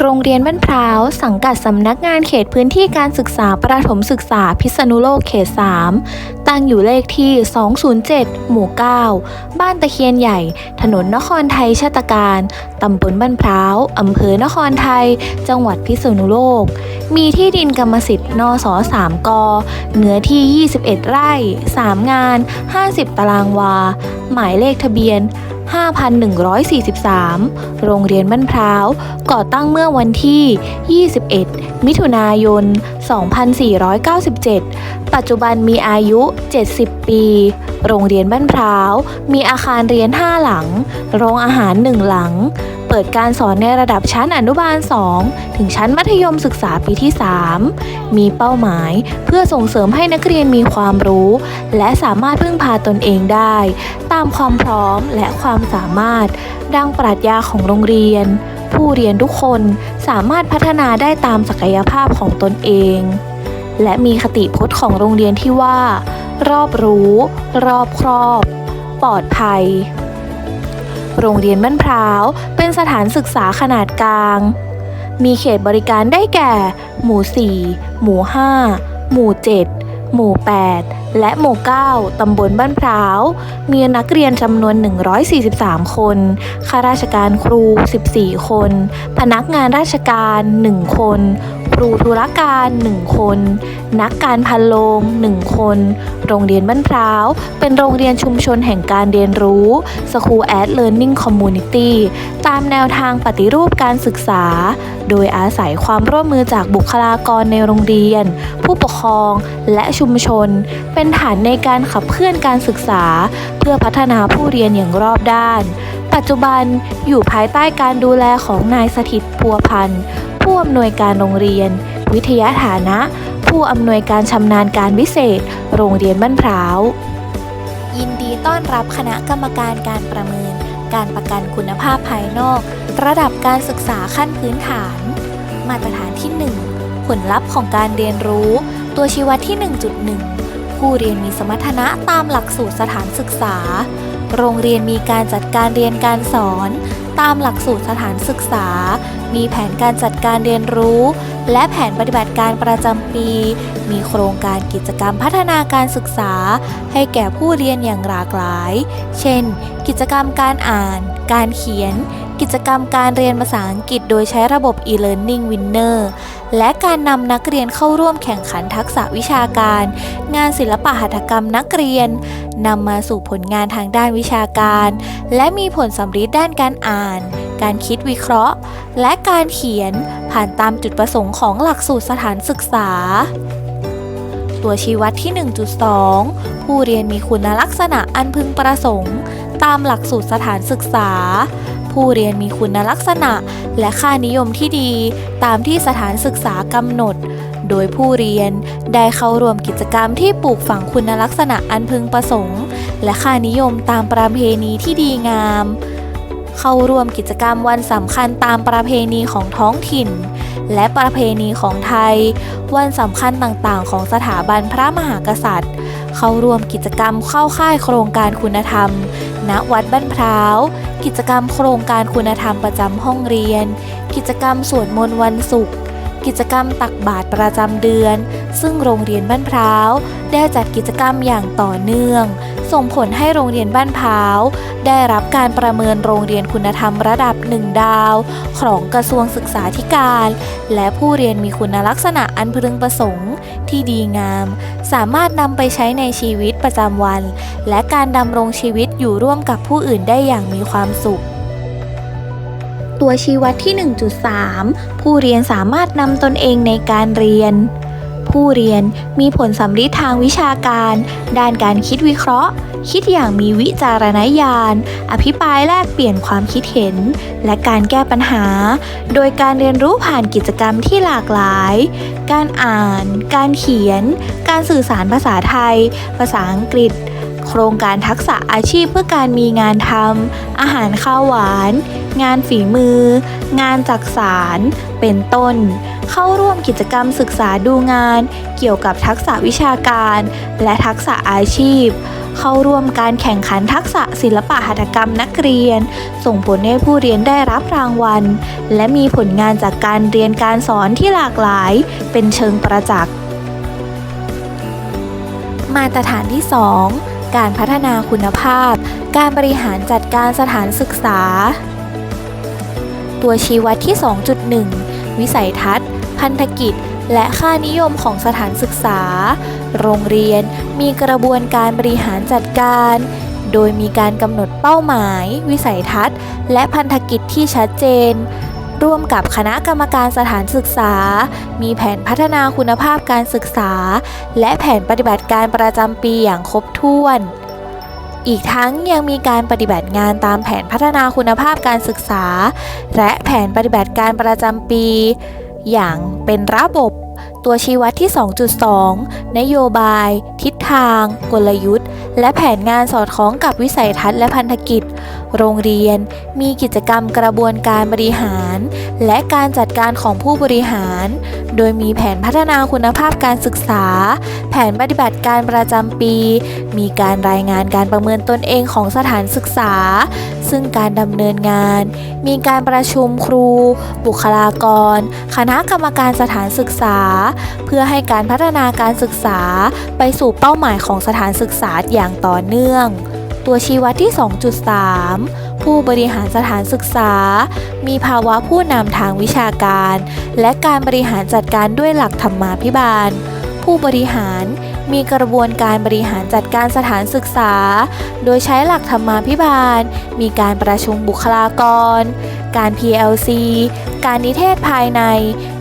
โรงเรียนบ้านพร้าว สังกัดสำนักงานเขตพื้นที่การศึกษาประถมศึกษาพิษณุโลกเขต 3 ตั้งอยู่เลขที่ 207 หมู่ 9 บ้านตะเคียนใหญ่ ถนนนครไทยชาตการตำบลบ้านพร้าวอำเภอนครไทย จังหวัดพิษณุโลก มีที่ดินกรรมสิทธิ์นส3กเนื้อที่ 21 ไร่ 3 งาน 50 ตารางวา หมายเลขทะเบียน5,143 โรงเรียนบ้านพร้าว ก่อตั้งเมื่อวันที่ 21 มิถุนายน 2497 ปัจจุบันมีอายุ70 ปี โรงเรียนบ้านพร้าว มีอาคารเรียน 5 หลัง โรงอาหาร 1 หลัง เปิดการสอนในระดับชั้นอนุบาล 2 ถึงชั้นมัธยมศึกษาปีที่ 3 มีเป้าหมายเพื่อส่งเสริมให้นักเรียนมีความรู้ และสามารถพึ่งพาตนเองได้ ตามความพร้อมและความสามารถ ดังปรัชญาของโรงเรียน ผู้เรียนทุกคนสามารถพัฒนาได้ตามศักยภาพของตนเองและมีคติพจน์ของโรงเรียนที่ว่า รอบรู้ รอบครอบ ปลอดภัย โรงเรียนบ้านพร้าว เป็นสถานศึกษาขนาดกลาง มีเขตบริการได้แก่ หมู่ 4 หมู่ 5 หมู่ 7 หมู่ 8 และหมู่9ตำบลบ้านพร้าว มีนักเรียนจำนวน 143 คน ข้าราชการครู 14 คน พนักงานราชการ 1 คน ครูธุรการ 1 คน นักการพันโลง1 คน โรงเรียนบ้านพร้าว เป็นโรงเรียนชุมชนแห่งการเรียนรู้ School at Learning Community ตามแนวทางปฏิรูปการศึกษา โดยอาศัยความร่วมมือจากบุคลากรในโรงเรียน ผู้ปกครองและชุมชน เป็นฐานในการขับเคลื่อนการศึกษา เพื่อพัฒนาผู้เรียนอย่างรอบด้าน ปัจจุบันอยู่ภายใต้การดูแลของนายสถิตพัวพันธ์ผู้อำนวยการโรงเรียน วิทยาฐานะ ผู้อำนวยการชำนาญการพิเศษ โรงเรียนบ้านพร้าวยินดีต้อนรับคณะกรรมการการประเมิน การประกันคุณภาพภายนอก ระดับการศึกษาขั้นพื้นฐาน มาตรฐานที่ 1 ผลลัพธ์ของการเรียนรู้ ตัวชี้วัดที่ 1.1 ผู้เรียนมีสมรรถนะตามหลักสูตรสถานศึกษา โรงเรียนมีการจัดการเรียนการสอน ตามหลักสูตรสถานศึกษา มีแผนการจัดการเรียนรู้ และแผนปฏิบัติการประจำปี มีโครงการกิจกรรมพัฒนาการศึกษา ให้แก่ผู้เรียนอย่างหลากหลาย เช่น กิจกรรมการอ่าน การเขียน กิจกรรมการเรียนภาษาอังกฤษโดยใช้ระบบ e-learning winner และการนำนักเรียนเข้าร่วมแข่งขันทักษะวิชาการ งานศิลปะหัตถกรรมนักเรียนนำมาสู่ผลงานทางด้านวิชาการ และมีผลสำฤทธิ์ด้านการอ่าน การคิดวิเคราะห์ และการเขียนผ่านตามจุดประสงค์ของหลักสูตรสถานศึกษา ตัวชี้วัดที่ 1.2 ผู้เรียนมีคุณลักษณะอันพึงประสงค์ ตามหลักสูตรสถานศึกษา ผู้เรียนมีคุณลักษณะ และค่านิยมที่ดี ตามที่สถานศึกษากำหนด โดยผู้เรียนได้เข้าร่วมกิจกรรมที่ปลูกฝังคุณลักษณะอันพึงประสงค์ และค่านิยมตามประเพณีที่ดีงาม เข้าร่วมกิจกรรมวันสำคัญตามประเพณีของท้องถิ่น และประเพณีของไทย วันสำคัญต่างๆ ของสถาบันพระมหากษัตริย์ เข้าร่วมกิจกรรมเข้าค่ายโครงการคุณธรรม ณวัดบ้านพร้าว กิจกรรมโครงการคุณธรรมประจำห้องเรียน กิจกรรมสวดมนต์วันศุกร์กิจกรรมตักบาตรประจำเดือน ซึ่งโรงเรียนบ้านพร้าวได้จัดกิจกรรมอย่างต่อเนื่อง ส่งผลให้โรงเรียนบ้านพร้าว ได้รับการประเมินโรงเรียนคุณธรรมระดับหนึ่งดาว ของกระทรวงศึกษาธิการ และผู้เรียนมีคุณลักษณะอันพึงประสงค์ที่ดีงาม สามารถนำไปใช้ในชีวิตประจำวัน และการดำรงชีวิตอยู่ร่วมกับผู้อื่นได้อย่างมีความสุขตัวชี้วัดที่ 1.3 ผู้เรียนสามารถนำตนเองในการเรียน ผู้เรียนมีผลสำลิดทางวิชาการ ด้านการคิดวิเคราะห์ คิดอย่างมีวิจารณญาณ อภิปรายแลกเปลี่ยนความคิดเห็น และการแก้ปัญหา โดยการเรียนรู้ผ่านกิจกรรมที่หลากหลาย การอ่าน การเขียน การสื่อสารภาษาไทย ภาษาอังกฤษ โครงการทักษะอาชีพเพื่อการมีงานทำอาหารข้าวหวาน งานฝีมือ งานจักสาร เป็นต้น เข้าร่วมกิจกรรมศึกษาดูงาน เกี่ยวกับทักษะวิชาการ และทักษะอาชีพ เข้าร่วมการแข่งขันทักษะศิลปะหัตถกรรมนักเรียน ส่งผลให้ผู้เรียนได้รับรางวัล และมีผลงานจากการเรียนการสอนที่หลากหลาย เป็นเชิงประจักษ์มาตรฐานที่ 2 การพัฒนาคุณภาพ การบริหารจัดการสถานศึกษา ตัวชี้วัดที่ 2.1 วิสัยทัศน์ พันธกิจ และค่านิยมของสถานศึกษา โรงเรียนมีกระบวนการบริหารจัดการ โดยมีการกำหนดเป้าหมาย วิสัยทัศน์ และพันธกิจที่ชัดเจน ร่วมกับคณะกรรมการสถานศึกษา มีแผนพัฒนาคุณภาพการศึกษา และแผนปฏิบัติการประจำปีอย่างครบถ้วน อีกทั้งยังมีการปฏิบัติงานตามแผนพัฒนาคุณภาพการศึกษา และแผนปฏิบัติการประจำปี อย่างเป็นระบบ ตัวชี้วัดที่ 2.2 นโยบาย ทิศทาง กลยุทธ์ และแผนงานสอดคล้องกับวิสัยทัศน์และพันธกิจ โรงเรียนมีกิจกรรมกระบวนการบริหาร และการจัดการของผู้บริหาร โดยมีแผนพัฒนาคุณภาพการศึกษา แผนปฏิบัติการประจำปี มีการรายงานการประเมินตนเองของสถานศึกษา ซึ่งการดำเนินงาน มีการประชุมครู บุคลากร คณะกรรมการสถานศึกษา เพื่อให้การพัฒนาการศึกษา ไปสู่เป้าหมายของสถานศึกษาอย่างอย่างต่อเนื่อง ตัวชี้วัดที่ 2.3 ผู้บริหารสถานศึกษา มีภาวะผู้นำทางวิชาการ และการบริหารจัดการด้วยหลักธรรมาภิบาล ผู้บริหาร มีกระบวนการบริหารจัดการสถานศึกษา โดยใช้หลักธรรมาภิบาล มีการประชุมบุคลากร การ PLC การนิเทศภายใน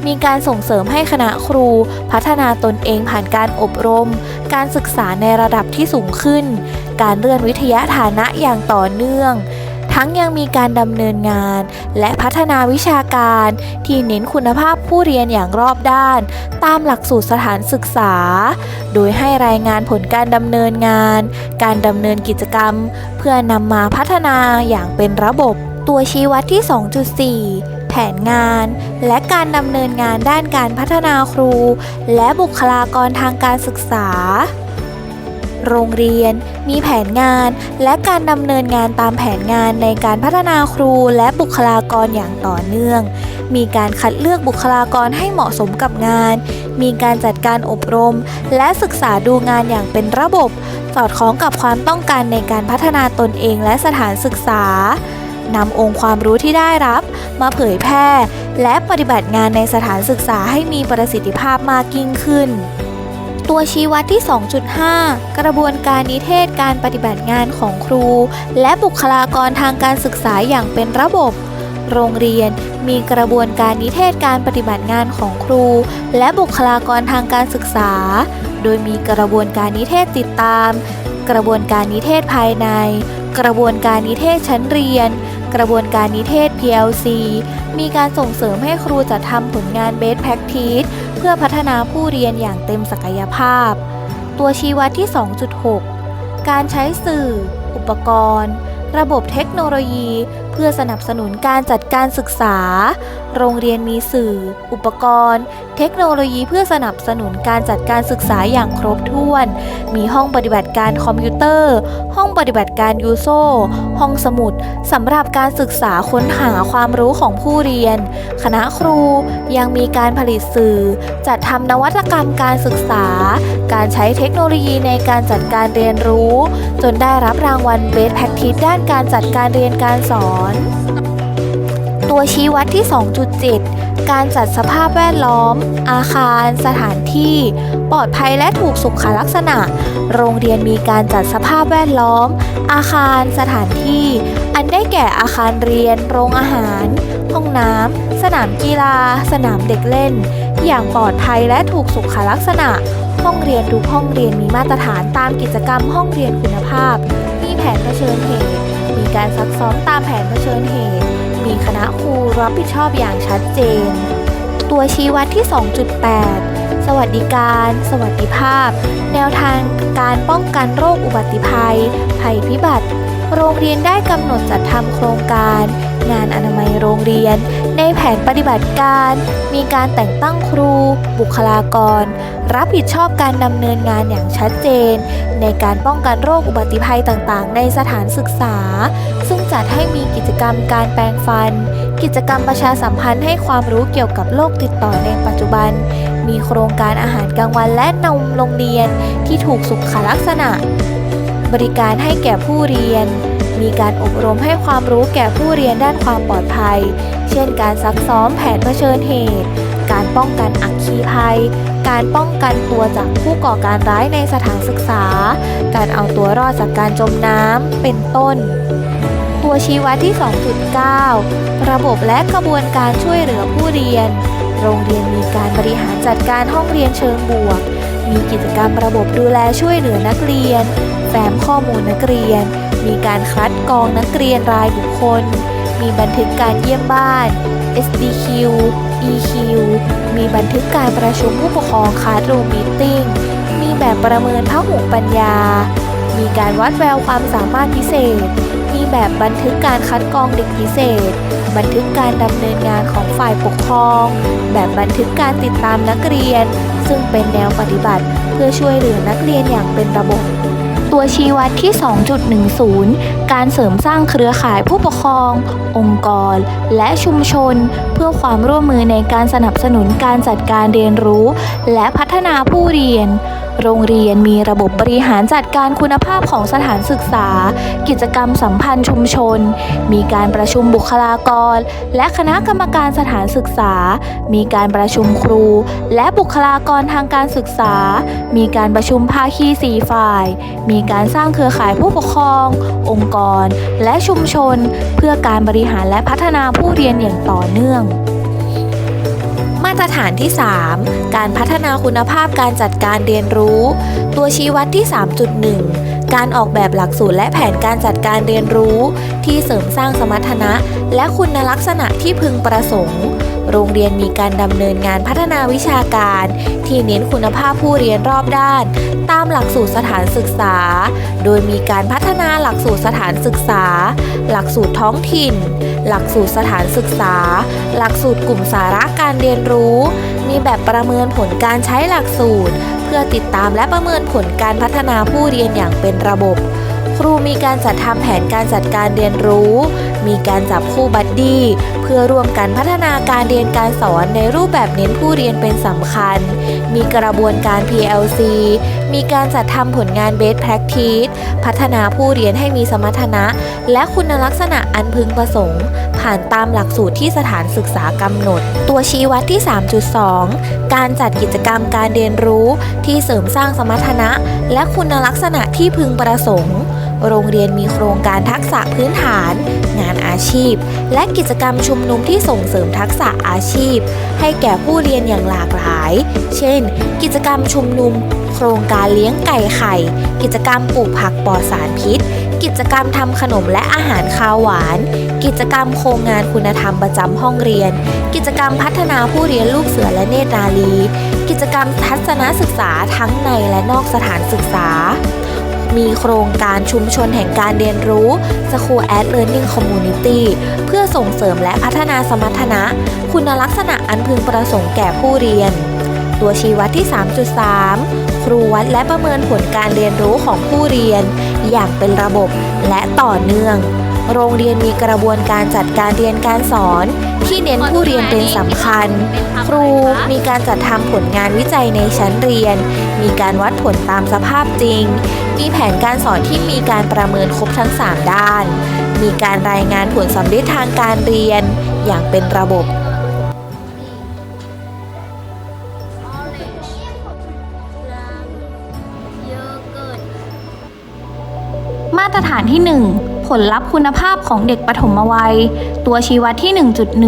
มีการส่งเสริมให้คณะครู พัฒนาตนเองผ่านการอบรม การศึกษาในระดับที่สูงขึ้น การเลื่อนวิทยาฐานะอย่างต่อเนื่อง ทั้งยังมีการดำเนินงาน และพัฒนาวิชาการ ที่เน้นคุณภาพผู้เรียนอย่างรอบด้าน ตามหลักสูตรสถานศึกษา โดยให้รายงานผลการดำเนินงาน การดำเนินกิจกรรม เพื่อนำมาพัฒนาอย่างเป็นระบบ ตัวชี้วัดที่ 2.4แผนงานและการดำเนินงานด้านการพัฒนาครู และบุคลากรทางการศึกษา โรงเรียน มีแผนงาน และการดำเนินงานตามแผนงานในการพัฒนาครูและบุคลากรอย่างต่อเนื่อง มีการคัดเลือกบุคลากรให้เหมาะสมกับงาน มีการจัดการอบรม และศึกษาดูงานอย่างเป็นระบบ สอดคล้องกับความต้องการในการพัฒนาตนเองและสถานศึกษานำองค์ความรู้ที่ได้รับ มาเผยแพร่ และปฏิบัติงานในสถานศึกษาให้มีประสิทธิภาพมากยิ่งขึ้น ตัวชี้วัดที่ 2.5 กระบวนการนิเทศการปฏิบัติงานของครู และบุคลากรทางการศึกษาอย่างเป็นระบบ โรงเรียนมีกระบวนการนิเทศการปฏิบัติงานของครู และบุคลากรทางการศึกษา โดยมีกระบวนการนิเทศติดตาม กระบวนการนิเทศภายใน กระบวนการนิเทศชั้นเรียน กระบวนการนิเทศ PLC มีการส่งเสริมให้ครูจัดทำผลงาน Best Practice เพื่อพัฒนาผู้เรียนอย่างเต็มศักยภาพ ตัวชี้วัดที่ 2.6 การใช้สื่อ อุปกรณ์ ระบบเทคโนโลยี เพื่อสนับสนุนการจัดการศึกษา โรงเรียนมีสื่อ อุปกรณ์ เทคโนโลยีเพื่อสนับสนุนการจัดการศึกษาอย่างครบถ้วน มีห้องปฏิบัติการคอมพิวเตอร์ ห้องปฏิบัติการยูโซห้องสมุดสำหรับการศึกษาค้นหาความรู้ของผู้เรียน คณะครูยังมีการผลิตสื่อ จัดทำนวัตกรรมการศึกษา การใช้เทคโนโลยีในการจัดการเรียนรู้ จนได้รับรางวัล Best Practice ด้านการจัดการเรียนการสอน ตัวชี้วัดที่ 2.7 การจัดสภาพแวดล้อม อาคาร สถานที่ ปลอดภัยและถูกสุขลักษณะ โรงเรียนมีการจัดสภาพแวดล้อม อาคาร สถานที่ อันได้แก่อาคารเรียน โรงอาหาร ห้องน้ำ สนามกีฬา สนามเด็กเล่น อย่างปลอดภัยและถูกสุขลักษณะ ห้องเรียนทุกห้องเรียนมีมาตรฐานตามกิจกรรมห้องเรียนคุณภาพ มีแผนเผชิญเหตุ มีการซักซ้อมตามแผนเผชิญเหตุ มีคณะครูรับผิดชอบอย่างชัดเจน ตัวชี้วัดที่ 2.8 สวัสดิการ สวัสดิภาพ แนวทางการป้องกันโรคอุบัติภัย ภัยพิบัติ โรงเรียนได้กำหนดจัดทำโครงการ งานอนามัยโรงเรียน ในแผนปฏิบัติการ มีการแต่งตั้งครู บุคลากร รับผิดชอบการดำเนินงานอย่างชัดเจน ในการป้องกันโรคอุบัติภัยต่างๆ ในสถานศึกษา ซึ่งจัดให้มีกิจกรรมการแปรงฟัน กิจกรรมประชาสัมพันธ์ให้ความรู้เกี่ยวกับโรคติดต่อในปัจจุบัน มีโครงการอาหารกลางวันและนมโรงเรียนที่ถูกสุขลักษณะ บริการให้แก่ผู้เรียน มีการอบรมให้ความรู้แก่ผู้เรียนด้านความปลอดภัย เช่น การซักซ้อมแผนเผชิญเหตุ การป้องกันอัคคีภัย การป้องกันตัวจากผู้ก่อการร้ายในสถานศึกษา การเอาตัวรอดจากการจมน้ำ เป็นต้นตัวชี้วัดที่ 2.9 ระบบและกระบวนการช่วยเหลือผู้เรียน โรงเรียนมีการบริหารจัดการห้องเรียนเชิงบวก มีกิจกรรมระบบดูแลช่วยเหลือนักเรียน ฟ้มข้อมูลนักเรียน มีการคัดกรองนักเรียนรายบุคคล มีบันทึกการเยี่ยมบ้าน SDQ EQ มีบันทึกการประชุมผู้ปกครองคาร์ดรูมมีติ้ง มีแบบประเมินพหุปัญญา มีการวัดแววความสามารถพิเศษ มีแบบบันทึกการคัดกรองเด็กพิเศษ บันทึกการดำเนินงานของฝ่ายปกครอง แบบบันทึกการติดตามนักเรียน ซึ่งเป็นแนวปฏิบัติเพื่อช่วยเหลือนักเรียนอย่างเป็นระบบ ตัวชี้วัดที่ 2.10 การเสริมสร้างเครือข่ายผู้ปกครอง องค์กร และชุมชน เพื่อความร่วมมือในการสนับสนุนการจัดการเรียนรู้ และพัฒนาผู้เรียนโรงเรียนมีระบบบริหารจัดการคุณภาพของสถานศึกษา กิจกรรมสัมพันธ์ชุมชน มีการประชุมบุคลากร และคณะกรรมการสถานศึกษา มีการประชุมครู และบุคลากรทางการศึกษา มีการประชุมภาคีสี่ฝ่าย มีการสร้างเครือข่ายผู้ปกครอง องค์กร และชุมชน เพื่อการบริหารและพัฒนาผู้เรียนอย่างต่อเนื่อง มาตรฐานที่ 3 การพัฒนาคุณภาพการจัดการเรียนรู้ ตัวชี้วัดที่ 3.1 การออกแบบหลักสูตรและแผนการจัดการเรียนรู้ ที่เสริมสร้างสมรรถนะ และคุณลักษณะที่พึงประสงค์ โรงเรียนมีการดำเนินงานพัฒนาวิชาการ ที่เน้นคุณภาพผู้เรียนรอบด้าน ตามหลักสูตรสถานศึกษา โดยมีการพัฒนาหลักสูตรสถานศึกษา หลักสูตรท้องถิ่น หลักสูตรสถานศึกษา หลักสูตรกลุ่มสาระการเรียนรู้ มีแบบประเมินผลการใช้หลักสูตร เพื่อติดตามและประเมินผลการพัฒนาผู้เรียนอย่างเป็นระบบ ครูมีการจัดทำแผนการจัดการเรียนรู้ มีการจับคู่บัดดี้เพื่อร่วมกันพัฒนาการเรียนการสอนในรูปแบบเน้นผู้เรียนเป็นสำคัญ มีกระบวนการ PLC มีการจัดทำผลงาน Best Practice พัฒนาผู้เรียนให้มีสมรรถนะ และคุณลักษณะอันพึงประสงค์ ผ่านตามหลักสูตรที่สถานศึกษากำหนด ตัวชี้วัดที่ 3.2 การจัดกิจกรรมการเรียนรู้ที่เสริมสร้างสมรรถนะ และคุณลักษณะที่พึงประสงค์ โรงเรียนมีโครงการทักษะพื้นฐานานอาชีพ และกิจกรรมชุมนุมที่ส่งเสริมทักษะอาชีพ ให้แก่ผู้เรียนอย่างหลากหลาย เช่น กิจกรรมชุมนุม โครงการเลี้ยงไก่ไข่ กิจกรรมปลูกผักปลอดสารพิษ กิจกรรมทำขนมและอาหารคาวหวาน กิจกรรมโครงงานคุณธรรมประจำห้องเรียน กิจกรรมพัฒนาผู้เรียนลูกเสือและเนตรนารีกิจกรรมทัศนศึกษาทั้งในและนอกสถานศึกษา มีโครงการชุมชนแห่งการเรียนรู้ School at Learning Community เพื่อส่งเสริมและพัฒนาสมรรถนะ คุณลักษณะอันพึงประสงค์แก่ผู้เรียน ตัวชี้วัดที่ 3.3 ครูวัดและประเมินผลการเรียนรู้ของผู้เรียน อย่างเป็นระบบและต่อเนื่อง โรงเรียนมีกระบวนการจัดการเรียนการสอน ที่เน้นผู้เรียนเป็นสำคัญ ครูมีการจัดทำผลงานวิจัยในชั้นเรียน มีการวัดผลตามสภาพจริง มีแผนการสอนที่มีการประเมินครบทั้ง 3 ด้าน มีการรายงานผลสำเร็จทางการเรียน อย่างเป็นระบบมาตรฐานที่ 1 ผลลัพธ์คุณภาพของเด็กปฐมวัย ตัวชี้วัดที่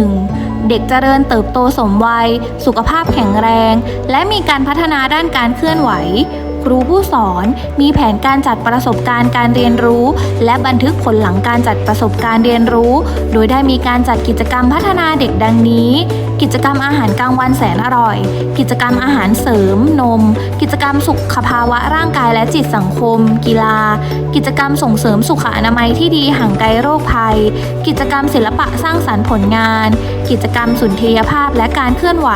1.1 เด็กเจริญเติบโตสมวัย สุขภาพแข็งแรง และมีการพัฒนาด้านการเคลื่อนไหว ครูผู้สอนมีแผนการจัดประสบการณ์การเรียนรู้ และบันทึกผลหลังการจัดประสบการณ์เรียนรู้ โดยได้มีการจัดกิจกรรมพัฒนาเด็กดังนี้ กิจกรรมอาหารกลางวันแสนอร่อย กิจกรรมอาหารเสริมนม กิจกรรมสุขภาวะร่างกายและจิตสังคม กีฬา กิจกรรมส่งเสริมสุขอนามัยที่ดีห่างไกลโรคภัย กิจกรรมศิลปะสร้างสรรค์ผลงาน กิจกรรมสุนทรียภาพและการเคลื่อนไหว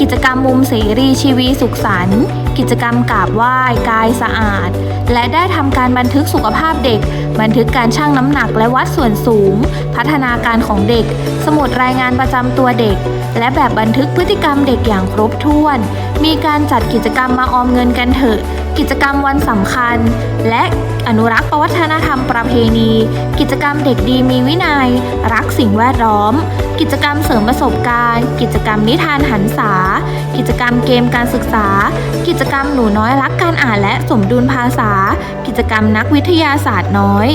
กิจกรรมมุมเสรีชีวีสุขสันต์กิจกรรมกราบไหว้กายสะอาด และได้ทำการบันทึกสุขภาพเด็ก บันทึกการชั่งน้ำหนักและวัดส่วนสูง พัฒนาการของเด็ก สมุดรายงานประจำตัวเด็ก และแบบบันทึกพฤติกรรมเด็กอย่างครบถ้วน มีการจัดกิจกรรมมาออมเงินกันเถอะ กิจกรรมวันสำคัญ และอนุรักษ์ประวัฒนธรรมประเพณี กิจกรรมเด็กดีมีวินัย รักสิ่งแวดล้อม กิจกรรมเสริมประสบการณ์ กิจกรรมนิทานหันษากิจกรรมเกมการศึกษา กิจกรรมหนูน้อยรักการอ่านและสมดุลภาษา กิจกรรมนักวิทยาศาสตร์น้อย